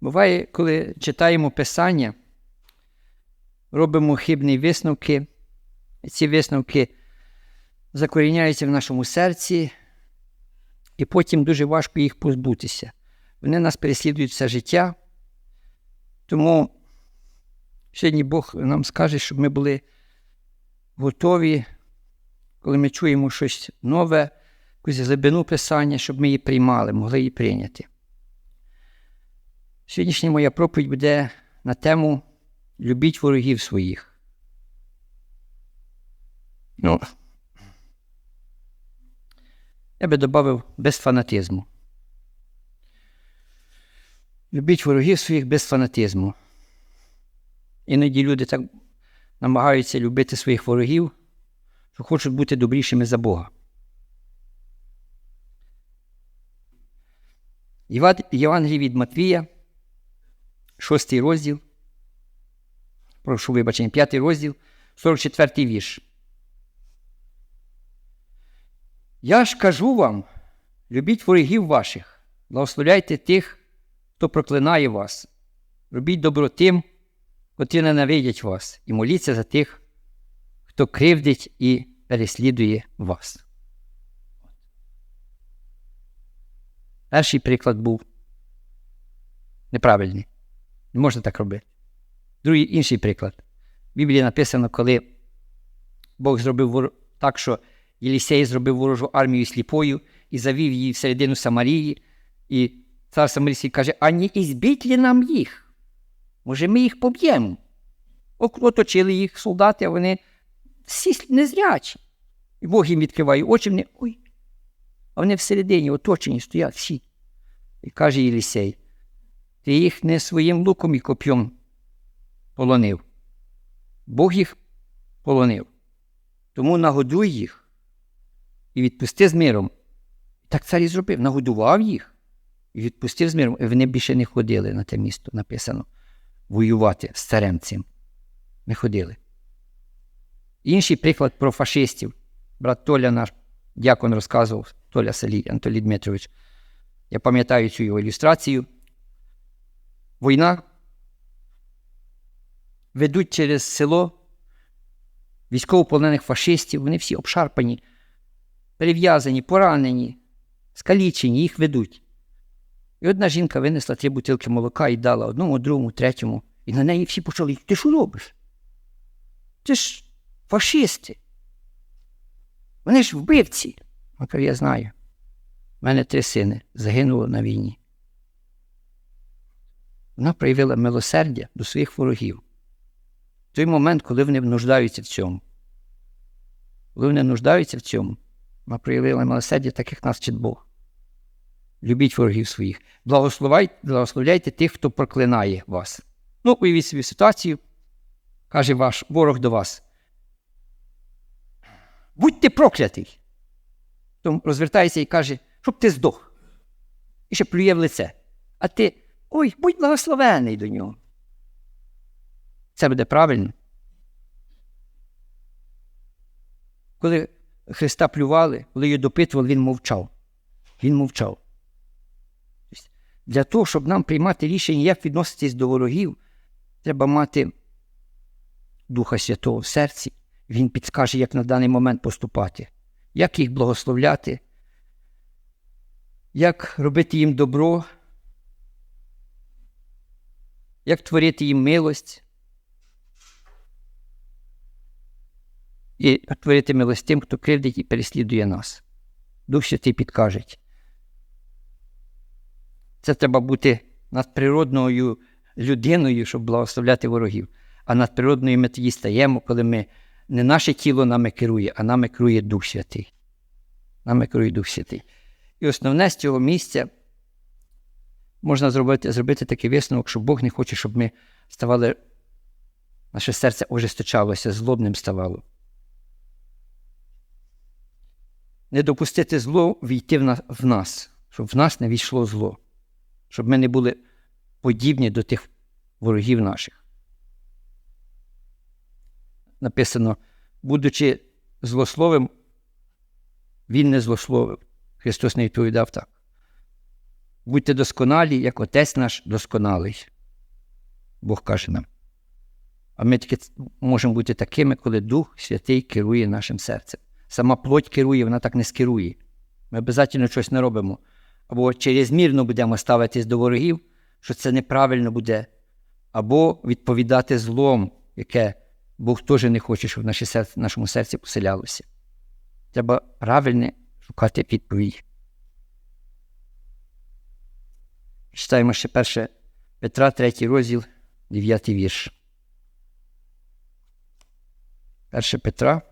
Буває, коли читаємо Писання, робимо хибні висновки, ці висновки закоріняються в нашому серці, і потім дуже важко їх позбутися. Вони нас переслідують все життя. Тому сьогодні Бог нам скаже, щоб ми були готові, коли ми чуємо щось нове, якусь глибину Писання, щоб ми її приймали, могли її прийняти. Сьогоднішня моя проповідь буде на тему Любіть ворогів своїх. Ну, я би додав без фанатизму. Любіть ворогів своїх без фанатизму. Іноді люди так намагаються любити своїх ворогів, що хочуть бути добрішими за Бога. Євангелій від Матвія, шостий розділ. Прошу вибачення, п'ятий розділ, 44 вірш. Я ж кажу вам, любіть ворогів ваших, благословляйте тих, хто проклинає вас, робіть добро тим, котрі ненавидять вас, і моліться за тих, хто кривдить і переслідує вас. Перший приклад був неправильний. Не можна так робити. Другий інший приклад. В Біблії написано, коли Бог зробив так, що Єлісей зробив ворожу армію сліпою і завів її в середину Самарії, і цар Самарійський каже: а не ізбіть ли нам їх? Може, ми їх поб'ємо? Оточили їх солдати, а вони всі незрячі. І Бог їм відкриває очі, вони ой. А вони всередині оточені стоять всі. І каже Єлісей: ти їх не своїм луком і коп'єм полонив. Бог їх полонив. Тому нагодуй їх і відпусти з миром. Так цар і зробив, нагодував їх і відпустив з миром. І вони більше не ходили на те місто, написано, воювати з царем цим. Не ходили. Інший приклад про фашистів. Брат Толя, наш дякон, розказував, Толя Салій, Анатолій Дмитрович. Я пам'ятаю цю його ілюстрацію. Війна ведуть через село військовополонених фашистів, вони всі обшарпані, перев'язані, поранені, скалічені, їх ведуть. І одна жінка винесла три бутилки молока і дала одному, другому, третьому. І на неї всі почали: Ти що робиш? Ти ж фашисти. Вони ж вбивці. Вона каже, я знаю. У мене три сини загинуло на війні. Вона проявила милосердя до своїх ворогів. В той момент, коли вони нуждаються в цьому. Коли вони нуждаються в цьому, вона проявила милосердя, так як нас вчить Бог. Любіть ворогів своїх. Благословляйте тих, хто проклинає вас. Ну, уявіть собі ситуацію, каже ваш ворог до вас. Будьте проклятий. Тому розвертається і каже, щоб ти здох. І ще плює в лице. А ти ой, будь благословений до нього. Це буде правильно. Коли Христа плювали, коли його допитували, він мовчав. Він мовчав. Для того, щоб нам приймати рішення, як відноситись до ворогів, треба мати Духа Святого в серці. Він підскаже, як на даний момент поступати, як їх благословляти, як робити їм добро, як творити їм милость. І творити милость тим, хто кривдить і переслідує нас. Дух Святий підкаже. Це треба бути надприродною людиною, щоб благословляти ворогів. А надприродною ми тоді стаємо, коли ми не наше тіло нами керує, а нами керує Дух Святий. Нами керує Дух Святий. І основне з цього місця можна зробити зробити такий висновок, що Бог не хоче, щоб ми ставали, наше серце ожесточалося, злобним ставало. Не допустити зло війти в нас, щоб в нас не війшло зло, щоб ми не були подібні до тих ворогів наших. Написано, будучи злословим, він не злословив. Христос не відповідав так. Будьте досконалі, як Отець наш досконалий. Бог каже нам. А ми тільки можемо бути такими, коли Дух Святий керує нашим серцем. Сама плоть керує, вона так не скерує. Ми обов'язково щось не робимо. Або черезмірно будемо ставитись до ворогів, що це неправильно буде, або відповідати злом, яке Бог теж не хоче, щоб наші серці, нашому серці поселялося. Треба правильно шукати відповідь. Читаємо ще перше Петра, 3 розділ, 9 вірш. 1 Петра.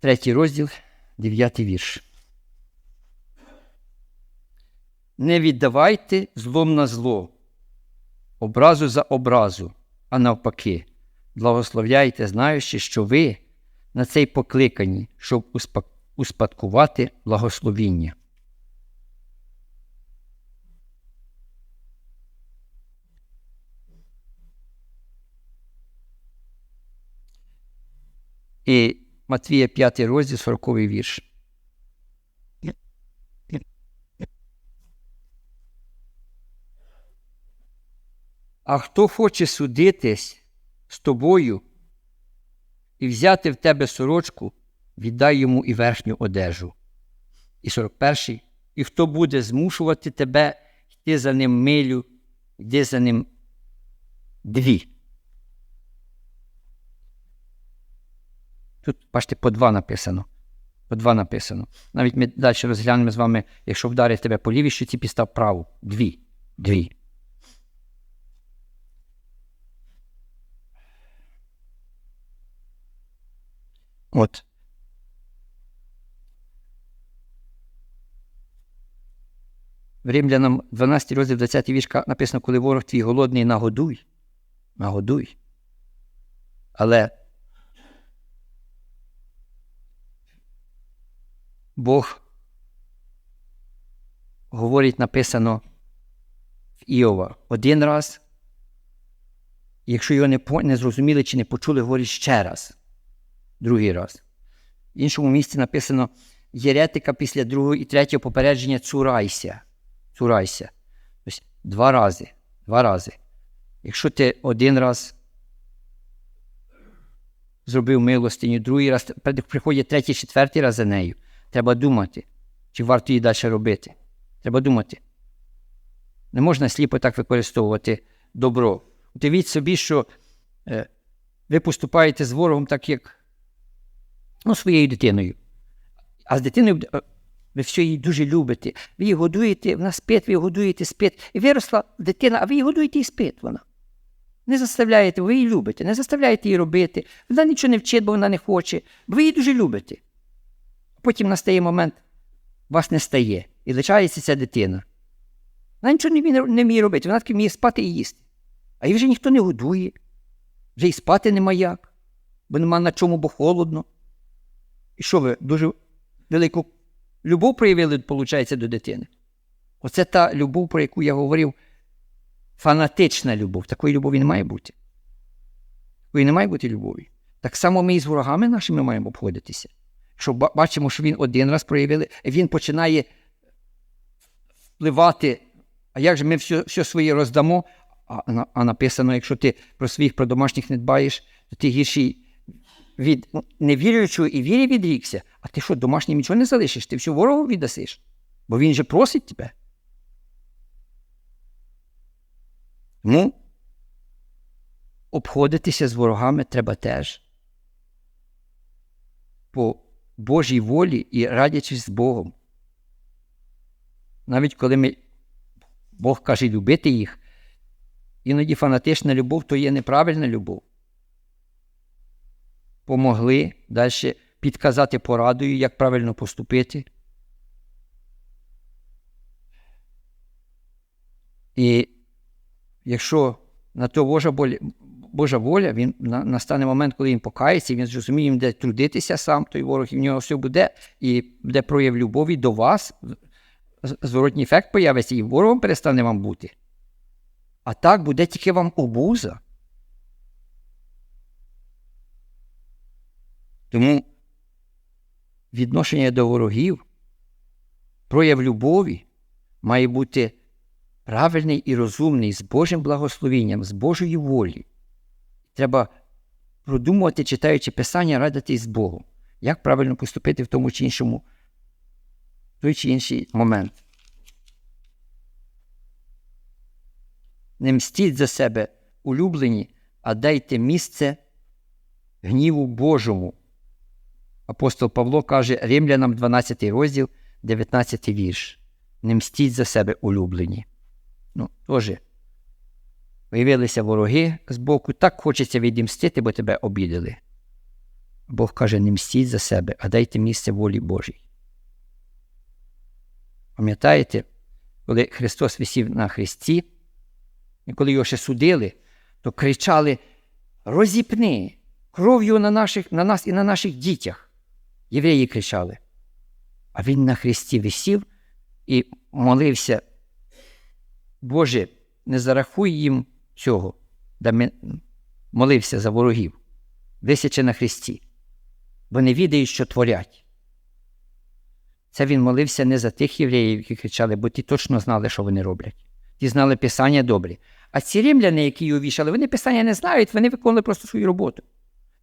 Третій розділ, дев'ятий вірш. Не віддавайте злом на зло, образу за образу, а навпаки, благословляйте, знаючи, що ви на цей покликані, щоб успадкувати благословіння. І Матвія 5 розділ, 40 вірш. А хто хоче судитись з тобою і взяти в тебе сорочку, віддай йому і верхню одежу. І 41. І хто буде змушувати тебе йти за ним милю, йди за ним дві. Тут, бачите, по два написано. По два написано. Навіть ми далі розглянемо з вами, якщо вдарить тебе по лівій щоці, підстав праву. Дві. Дві. От. В Римлянам 12 розділ 20 віршка написано, коли ворог твій голодний, нагодуй. Нагодуй. Але Бог говорить, написано в Іова один раз. Якщо його не, по- не зрозуміли чи не почули, говорить ще раз, другий раз. В іншому місці написано єретика після другого і третього попередження цурайся. Цурайся. Тобто два рази. Два рази. Якщо ти один раз зробив милостиню, другий раз, тепер приходить третій, четвертий раз за нею. Треба думати, чи варто її далі робити. Треба думати. Не можна сліпо так використовувати добро. Уявіть собі, що е, ви поступаєте з ворогом так, як ну, своєю дитиною. А з дитиною е, ви все її дуже любите. Ви її годуєте, вона спить, ви її годуєте, спить. І виросла дитина, а ви її годуєте і спить вона. Не заставляєте, ви її любите, не заставляєте її робити. Вона нічого не вчить, бо вона не хоче. Бо ви її дуже любите. Потім настає момент, вас не стає, і лишається ця дитина. Вона нічого не вміє, робити, вона тільки вміє спати і їсти. А її вже ніхто не годує, вже і спати нема як, бо нема на чому, бо холодно. І що ви дуже велику любов проявили, виходить, до дитини? Оце та любов, про яку я говорив, фанатична любов. Такої любові не має бути. Такої не має бути любові. Так само ми і з ворогами нашими маємо обходитися. Що бачимо, що він один раз проявили, він починає впливати. А як же ми все, все своє роздамо? А, а написано, якщо ти про своїх, про домашніх не дбаєш, то ти гірший від невіруючого і вірі відрікся. А ти що, домашнім нічого не залишиш? Ти все ворогу віддасиш? Бо він же просить тебе. Ну, обходитися з ворогами треба теж. По Божій волі і радячись з Богом. Навіть коли ми, Бог каже любити їх, іноді фанатична любов то є неправильна любов. Помогли далі підказати порадою, як правильно поступити. І якщо на то Божа воля, Божа воля, він настане момент, коли він покається, він зрозуміє, він буде трудитися сам, той ворог, і в нього все буде, і буде прояв любові до вас, зворотній ефект появиться, і ворогом перестане вам бути. А так буде тільки вам обуза. Тому відношення до ворогів, прояв любові має бути правильний і розумний з Божим благословенням, з Божої волі. Треба продумувати, читаючи Писання, радитись з Богом, як правильно поступити в тому чи іншому той чи інший момент. Не мстіть за себе, улюблені, а дайте місце гніву Божому. Апостол Павло каже Римлянам 12 розділ, 19 вірш. Не мстіть за себе улюблені. Ну, теж виявилися вороги з боку, так хочеться відімстити, бо тебе обідали. Бог каже, не мстіть за себе, а дайте місце волі Божій. Пам'ятаєте, коли Христос висів на Христі, і коли його ще судили, то кричали: Розіпни кров'ю на на нас і на наших дітях. Євреї кричали. А він на Христі висів і молився, Боже, не зарахуй їм цього, да молився за ворогів, висячи на Христі, бо не відають, що творять. Це він молився не за тих євреїв, які кричали, бо ті точно знали, що вони роблять. Ті знали Писання добрі. А ці римляни, які його вішали, вони Писання не знають, вони виконували просто свою роботу.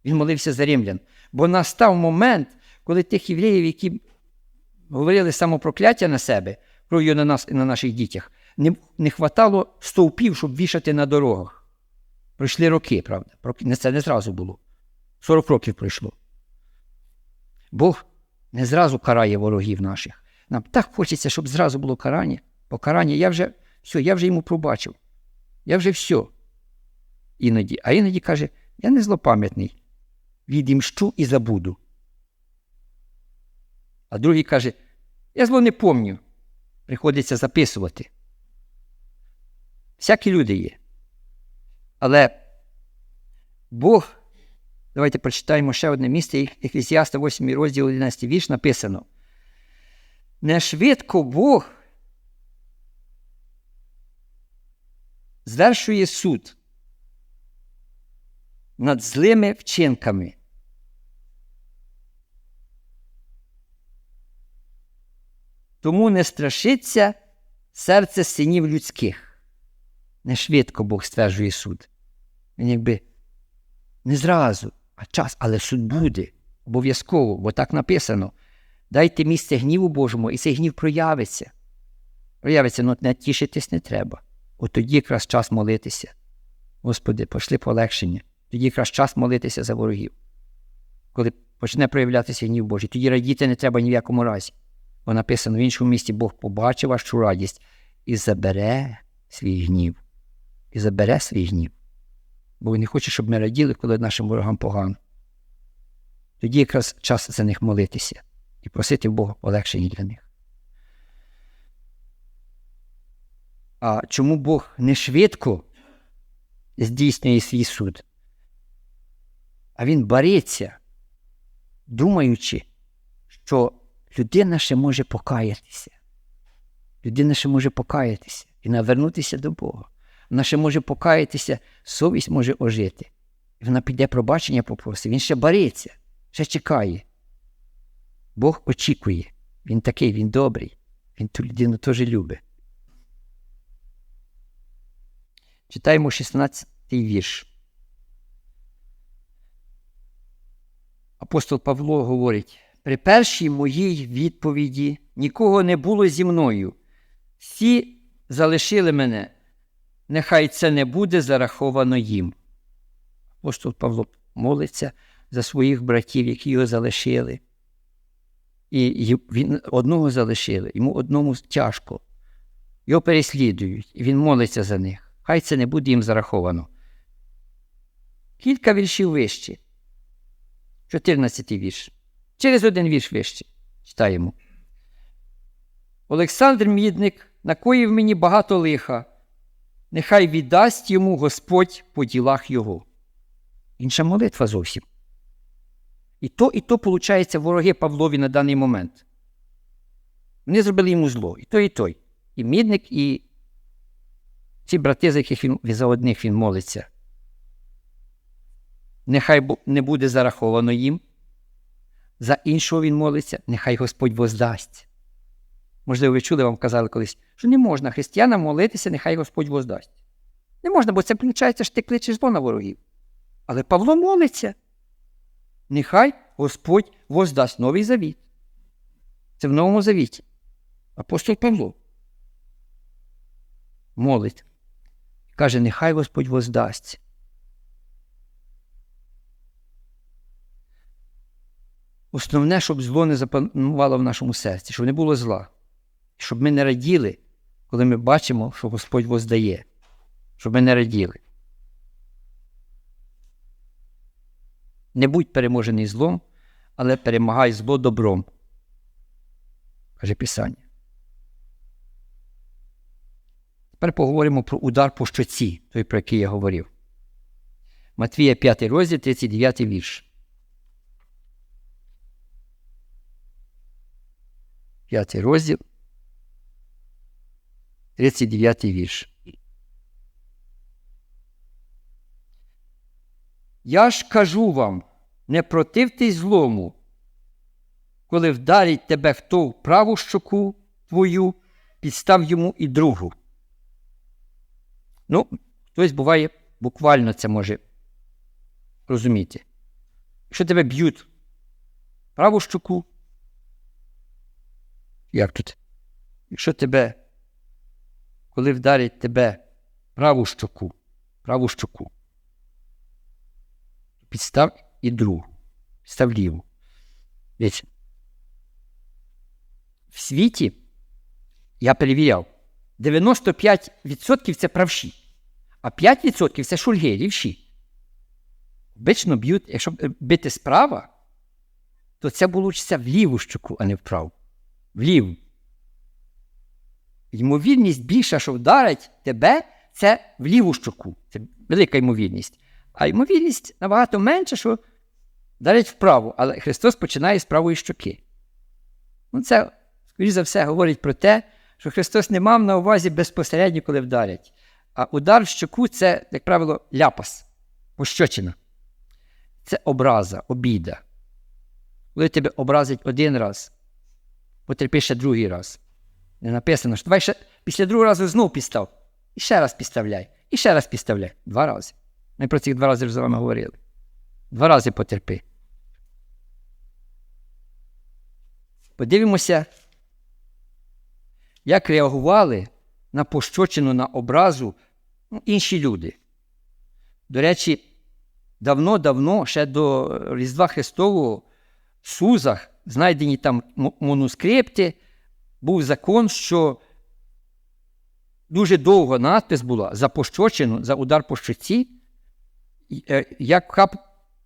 Він молився за римлян. Бо настав момент, коли тих євреїв, які говорили самопрокляття на себе, кров'ю на нас і на наших дітях, не не хватало стовпів, щоб вішати на дорогах. Пройшли роки, правда. Це не зразу було. 40 років пройшло. Бог не зразу карає ворогів наших. Нам так хочеться, щоб зразу було карання. Покарання я вже все, я вже йому пробачив. Я вже все. Іноді. А іноді каже, я не злопам'ятний. Відімщу і забуду. А другий каже, я зло не помню. Приходиться записувати. Всякі люди є. Але Бог, давайте прочитаємо ще одне місце, Ефесіаста 8 розділ 11 вірш написано. Не швидко Бог звершує суд над злими вчинками. Тому не страшиться серце синів людських. Не швидко Бог стверджує суд. Він якби не зразу, а час, але суд буде. Обов'язково, бо так написано. Дайте місце гніву Божому, і цей гнів проявиться. Проявиться, ну не тішитись не треба. От тоді якраз час молитися. Господи, пошли полегшення. Тоді якраз час молитися за ворогів. Коли почне проявлятися гнів Божий, тоді радіти не треба ні в якому разі. Бо написано в іншому місці Бог побачив вашу радість і забере свій гнів. І забере свій гнів. Бо він не хоче, щоб ми раділи, коли нашим ворогам погано. Тоді якраз час за них молитися і просити Бога полегшення для них. А чому Бог не швидко здійснює свій суд? А він бореться, думаючи, що людина ще може покаятися. Людина ще може покаятися і навернутися до Бога. Вона ще може покаятися, совість може ожити. І вона піде пробачення попросить. Він ще бореться, ще чекає. Бог очікує. Він такий, він добрий. Він ту людину теж любить. Читаємо 16 й вірш. Апостол Павло говорить: при першій моїй відповіді нікого не було зі мною. Всі залишили мене, нехай це не буде зараховано їм. Апостол Павло молиться за своїх братів, які його залишили. І він одного залишили, йому одному тяжко. Його переслідують, і він молиться за них хай це не буде їм зараховано. Кілька віршів вище. 14 вірш. Через один вірш вище. Читаємо. Олександр Мідник накоїв мені багато лиха. Нехай віддасть йому Господь по ділах його. Інша молитва зовсім. І то, і то, виходить, вороги Павлові на даний момент. Вони зробили йому зло. І той, і той. І мідник, і ці брати, за яких він за одних він молиться, нехай не буде зараховано їм. За іншого він молиться, нехай Господь воздасть. Можливо, ви чули, вам казали колись, що не можна християнам молитися, нехай Господь воздасть. Не можна, бо це виходить, що ти кличеш зло на ворогів. Але Павло молиться. Нехай Господь воздасть новий завіт. Це в Новому Завіті. Апостол Павло молить. Каже, нехай Господь воздасть. Основне, щоб зло не запанувало в нашому серці, щоб не було зла. Щоб ми не раділи, коли ми бачимо, що Господь воздає. Щоб ми не раділи. Не будь переможений злом, але перемагай зло добром. Каже Писання. Тепер поговоримо про удар по щоці, той, про який я говорив. Матвія 5 розділ, 39 вірш. П'ятий розділ. 39 вірш. Я ж кажу вам, не противтесь злому, коли вдарить тебе хто в праву щоку твою, підстав йому і другу. Ну, хтось буває, буквально це може розуміти. Якщо тебе б'ють праву щоку, як тут? Якщо тебе, коли вдарять тебе праву щоку, праву щоку, підстав і другу, підстав ліву. Дивіться. В світі я перевіряв, 95% це правші, а 5% це шульги, лівші. Обично б'ють, якщо бити справа, то це получиться в ліву щоку, а не вправу. Вліву. Ймовірність більша, що вдарить тебе, це в ліву щоку. Це велика ймовірність. А ймовірність набагато менша, що вдарить вправу, але Христос починає з правої щоки. Ну, Це, скоріш за все, говорить про те, що Христос не мав на увазі безпосередньо, коли вдарять. А удар в щоку це, як правило, ляпас, пощочина. Це образа, обіда. Коли тебе образить один раз, потерпи ще другий раз. Не написано, що давай ще після другого разу знов підстав. І ще раз підставляй, і ще раз підставляй. Два рази. Ми про цих два рази вже з вами говорили. Два рази потерпи. Подивимося, як реагували на пощочину, на образу ну, інші люди. До речі, давно-давно, ще до Різдва Христового, в Сузах, знайдені там манускрипти, був закон, що дуже довго надпис була за пощочину, за удар по щоці, яке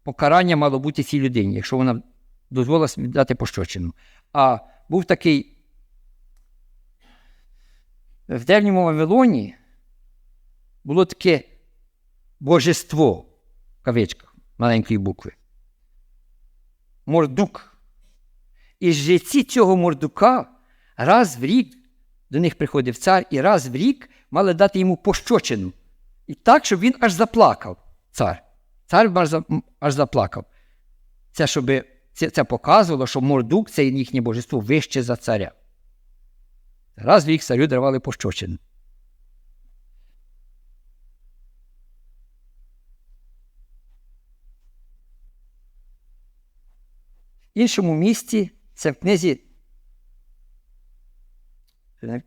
покарання мало бути цій людині, якщо вона дозволила віддати пощочину. А був такий в древньому Вавилоні було таке божество в кавичках маленької букви. Мордук. І жреці цього мордука раз в рік до них приходив цар, і раз в рік мали дати йому пощочину. І так, щоб він аж заплакав, цар. Цар аж заплакав. Це щоб це, це показувало, що мордук це їхнє божество вище за царя. Раз в рік царю давали пощочину. В іншому місці це в книзі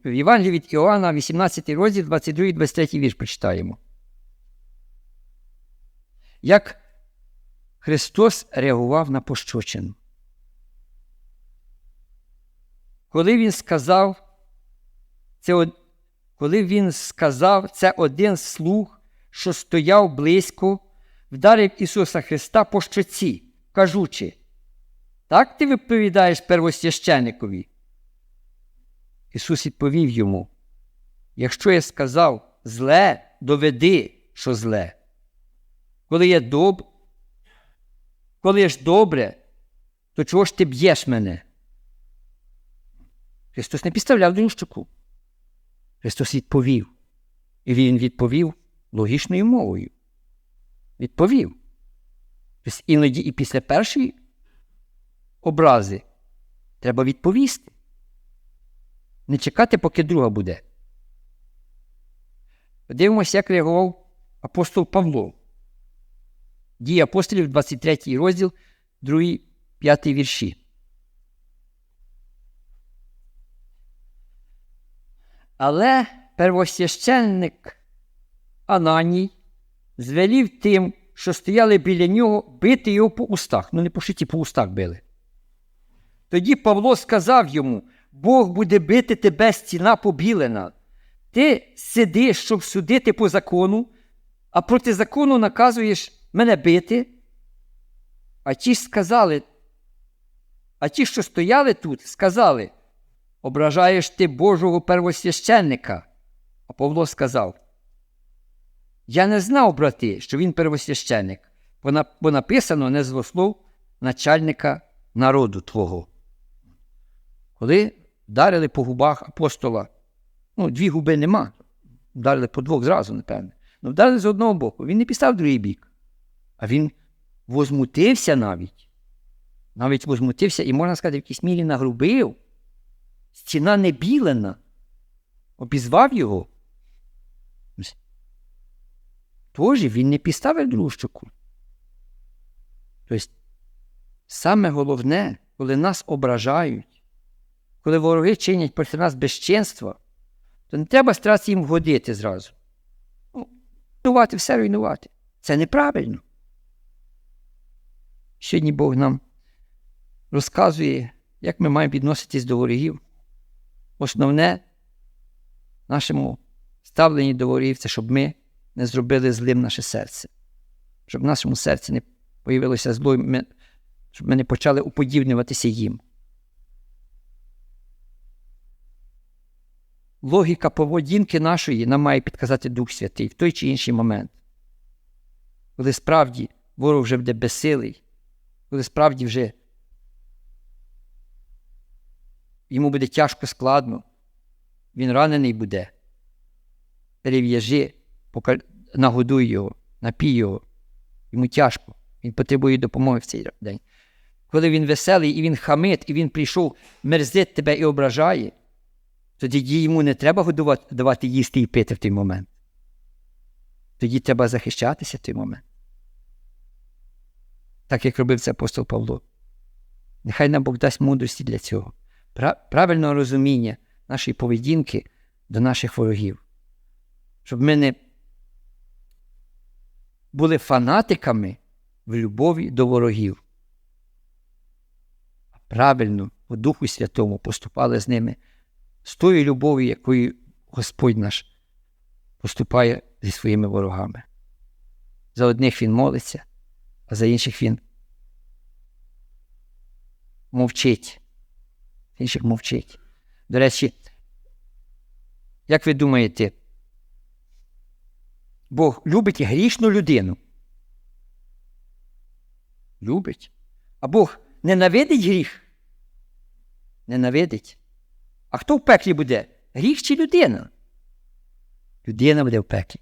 в Євангелії від Іоанна, 18 розділ, 22 23 вірш прочитаємо. Як Христос реагував на пощочину. Коли Він сказав, це, коли він сказав, це один слух, що стояв близько, вдарив Ісуса Христа по щоці, кажучи, так ти відповідаєш первосвященикові? Ісус відповів йому: Якщо я сказав зле, доведи, що зле. Коли я доб... Коли ж добре, то чого ж ти б'єш мене? Христос не підставляв до щоку. Христос відповів. І Він відповів логічною мовою. Відповів. Тобто іноді і після першої образи, треба відповісти. Не чекати, поки друга буде. Подивимося, як реагував апостол Павло. Дії апостолів, 23 розділ, 2, 5 вірші. Але первосвященник Ананій звелів тим, що стояли біля нього, бити його по устах. Ну, не по шиті, по устах били. Тоді Павло сказав йому: Бог буде бити тебе стіна побілена. Ти сидиш, щоб судити по закону, а проти закону наказуєш мене бити. А ті ж сказали, а ті, що стояли тут, сказали, ображаєш ти Божого первосвященника. А Павло сказав: Я не знав, брати, що він первосвященник, бо, написано не злослов начальника народу твого. Коли вдарили по губах апостола, ну, дві губи нема, вдарили по двох зразу, напевне. Ну, вдарили з одного боку, він не пістав другий бік, а він возмутився навіть. Навіть возмутився і, можна сказати, в якійсь мірі нагрубив. Стіна не білена, обізвав його. Тож він не підставив другу щоку. Тобто, саме головне, коли нас ображають, коли вороги чинять проти нас безчинство, то не треба старатися їм вгодити зразу. Ну, Руйнувати, все руйнувати. Це неправильно. Сьогодні Бог нам розказує, як ми маємо відноситись до ворогів. Основне в нашому ставленні до ворогів це щоб ми не зробили злим наше серце, щоб в нашому серці не появилося зло, щоб ми не почали уподібнюватися їм. Логіка поведінки нашої нам має підказати Дух Святий в той чи інший момент. Коли справді ворог вже буде безсилий, коли справді вже йому буде тяжко складно, він ранений буде. Перев'яжи, нагодуй його, напій його. Йому тяжко, він потребує допомоги в цей день. Коли він веселий і він хамить, і він прийшов мерзить тебе і ображає, тоді йому не треба давати їсти і пити в той момент. Тоді треба захищатися в той момент. Так як робив це апостол Павло. Нехай нам Бог дасть мудрості для цього, Пра- правильного розуміння нашої поведінки до наших ворогів. Щоб ми не були фанатиками в любові до ворогів, а правильно у Духу Святому поступали з ними з тою любов'ю, якою Господь наш поступає зі своїми ворогами. За одних він молиться, а за інших він мовчить. Інших мовчить. До речі, як ви думаєте, Бог любить грішну людину? Любить. А Бог ненавидить гріх? Ненавидить. А хто в пеклі буде? Гріх чи людина? Людина буде в пеклі.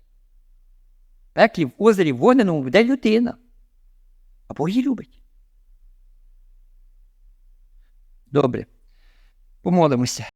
В пеклі в озері вогненому буде людина. А Бог її любить. Добре. Помолимося.